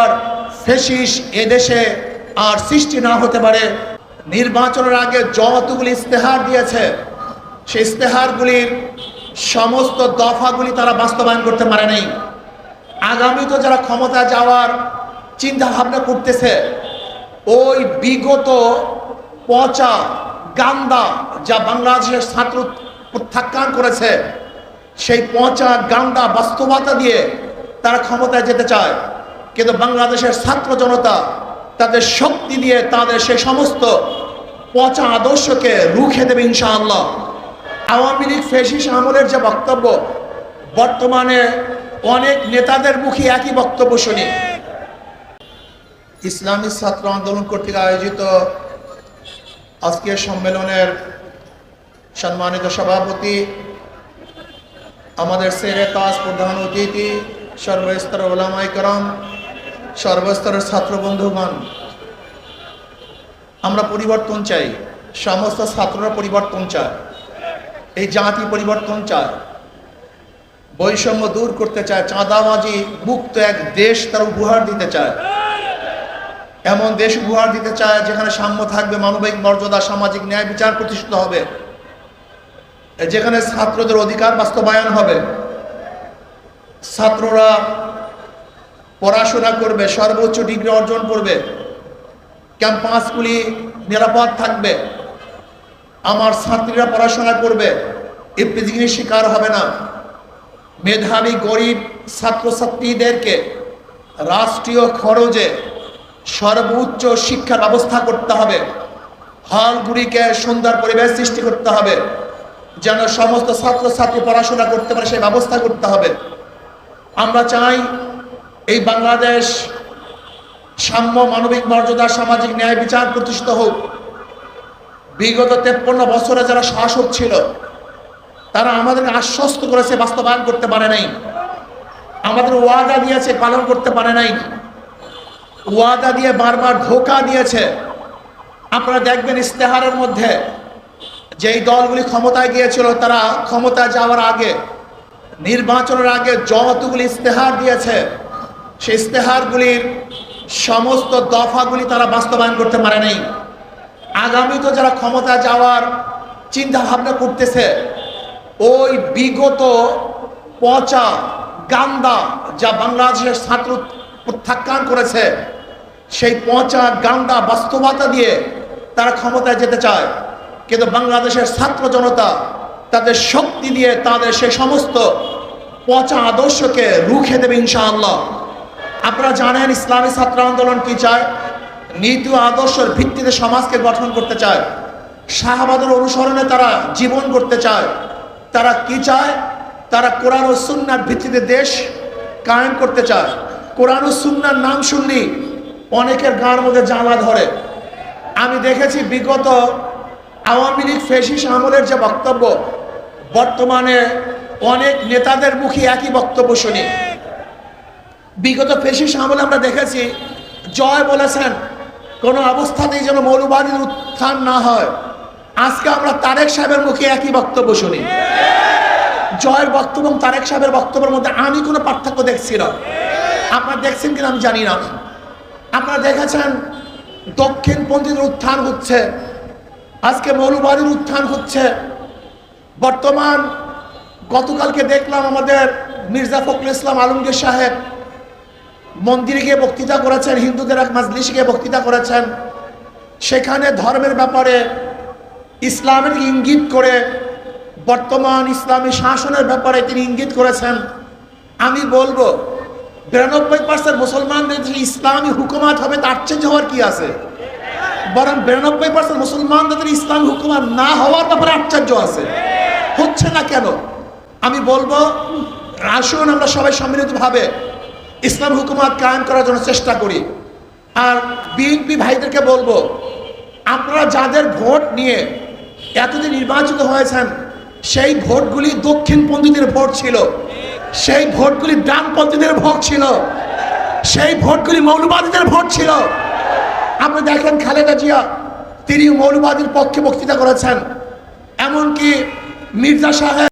আর ফেসিস এদেশে আর সৃষ্টি না হতে পারে। নির্বাচনের আগে যতগুলি ইস্তেহার দিয়েছে, সেই ইস্তেহারগুলির সমস্ত দফাগুলি তারা বাস্তবায়ন করতে পারে নাই। আগামী তো যারা ক্ষমতা যাওয়ার চিন্তা ভাবনা করতেছে, ওই বিগত পচা গান্দা যা বাংলাদেশের ছাত্র প্রত্যাখ্যান করেছে, সেই পচা গান্দা বাস্তবতা দিয়ে তারা ক্ষমতায় যেতে চায়। কিন্তু বাংলাদেশের ছাত্র জনতা তাদের শক্তি দিয়ে তাদের সেই সমস্ত পচা আদর্শকে রুখে দেবে ইনশাআল্লাহ। আওয়ামী লীগ ফেসিস আমলের যে বক্তব্য, বর্তমানে অনেক নেতাদের মুখে একই বক্তব্য শুনি। ইসলামী ছাত্র আন্দোলন কর্তৃক আয়োজিত আজকের সম্মেলনের সম্মানিত সভাপতি, আমাদের সেরে তাজ প্রধান অতিথি সর্বস্তর ওলামাই করম সর্বস্তরের ছাত্র বন্ধুগণ, আমরা পরিবর্তন চাই, সমস্ত ছাত্ররা পরিবর্তন চায়, এই জাতি পরিবর্তন চায়, বৈষম্য দূর করতে চায়, চাঁদাবাজি মুক্ত এক দেশ তার উপহার দিতে চায়। এমন দেশ উপহার দিতে চায় যেখানে সাম্য থাকবে, মানবিক মর্যাদা, সামাজিক ন্যায় বিচার প্রতিষ্ঠিত হবে। যেখানে ছাত্রদের অধিকার বাস্তবায়ন হবে। ছাত্ররা পড়াশোনা করবে, সর্বোচ্চ ডিগ্রি অর্জন করবে, ক্যাম্পাসগুলি নিরাপদ থাকবে, আমার ছাত্রীরা পড়াশোনা করবে ইপিজিগির শিকার হবে না। মেধাবী, গরিব ছাত্রছাত্রীদেরকে রাষ্ট্রীয় খরচে সর্বোচ্চ শিক্ষা ব্যবস্থা করতে হবে। হলগুলিকে সুন্দর পরিবেশ সৃষ্টি করতে হবে, যেন সমস্ত ছাত্রছাত্রী পড়াশোনা করতে পারে, সেই ব্যবস্থা করতে হবে। আমরা চাই এই বাংলাদেশ সাম্য মানবিক মর্যাদা, সামাজিক ন্যায় বিচার প্রতিষ্ঠিত হোক। বিগত তেপ্পন্ন বছরে যারা শাসক ছিল, তারা আমাদেরকে আশ্বস্ত করেছে, বাস্তবায়ন করতে পারে নাই। আমাদের ওয়াদা দিয়েছে, পালন করতে পারে নাই। ওয়াদা দিয়ে বারবার ধোকা দিয়েছে। আপনারা দেখবেন ইস্তেহারের মধ্যে যেই দলগুলি ক্ষমতায় গিয়েছিল, তারা ক্ষমতায় যাওয়ার আগে, নির্বাচনের আগে যতগুলি ইস্তেহার দিয়েছে সেই ইস্তেহারগুলির সমস্ত দফাগুলি তারা বাস্তবায়ন করতে পারে নাই। আগামী তো যারা ক্ষমতা যাওয়ার চিন্তা ভাবনা করতেছে, ওই বিগত পচা গান্দা যা বাংলাদেশের ছাত্র প্রত্যাখ্যান করেছে, সেই পচা গান্দা বাস্তবতা দিয়ে তারা ক্ষমতায় যেতে চায়। কিন্তু বাংলাদেশের ছাত্র জনতা তাদের শক্তি দিয়ে তাদের সেই সমস্ত পচা আদর্শকে রুখে দেবে ইনশাআল্লাহ। আপনারা জানেন ইসলামী ছাত্র আন্দোলন কি চায়? নীতি আদর্শের ভিত্তিতে সমাজকে গঠন করতে চায়। শাহবাদের অনুসরণে তারা জীবন করতে চায়। তারা কি চায়? তারা কোরআন ও সুন্নার ভিত্তিতে দেশ কায়েম করতে চায়। কোরআন ও সুন্নার নাম শুনলি অনেকের গাঁর মধ্যে জ্বালা ধরে। আমি দেখেছি বিগত আওয়ামী লীগ ফেসিস আমলের যে বক্তব্য, বর্তমানে অনেক নেতাদের মুখে একই বক্তব্য শুনি। বিগত ফেসিস আমলে আমরা দেখেছি, জয় বলেছেন, কোনো অবস্থাতেই যেন মৌলবাদীর উত্থান না হয়। আজকে আমরা তারেক সাহেবের মুখে একই বক্তব্য শুনি। জয়ের বক্তব্য এবং তারেক সাহেবের বক্তব্যের মধ্যে আমি কোনো পার্থক্য দেখছি না। আপনারা দেখছেন কিনা আমি জানি না। আপনারা দেখেছেন, দক্ষিণপন্থীদের উত্থান হচ্ছে, আজকে মৌলবাদীর উত্থান হচ্ছে। বর্তমান গতকালকে দেখলাম আমাদের মির্জা ফখরুল ইসলাম আলমগীর সাহেব মন্দিরে গিয়ে বক্তৃতা করেছেন, হিন্দুদের এক মাজলিসে গিয়ে বক্তৃতা করেছেন। সেখানে ধর্মের ব্যাপারে ইসলামের ইঙ্গিত করে, বর্তমান ইসলামী শাসনের ব্যাপারে তিনি ইঙ্গিত করেছেন। আমি বলব, বিরানব্বই পার্সেন্ট মুসলমানদের যে ইসলামী হুকুমাত হবে, তার চেঞ্জ হওয়ার কি আছে? বরং বিরানব্বই পার্সেন্ট মুসলমানদের ইসলামী হুকুমাত না হওয়ার ব্যাপারে আশ্চর্য আছে। হচ্ছে না কেন? আমি বলব, আসুন আমরা সবাই সম্মিলিতভাবে ইসলাম হুকুমাত কায়েম করার জন্য চেষ্টা করি। আর বিএনপি ভাইদেরকে বলব, আপনারা যাদের ভোট নিয়ে এতদিন নির্বাচিত হয়েছেন, সেই ভোটগুলি দক্ষিণপন্থীদের ভোট ছিল। সেই ভোটগুলি ডানপন্থীদের ভোট ছিল। সেই ভোটগুলি মৌলবাদীদের ভোট ছিল। আপনি দেখেন খালেদা জিয়া তিনি মৌলবাদীর পক্ষে বক্তৃতা করেছেন। এমনকি মির্জা সাহেব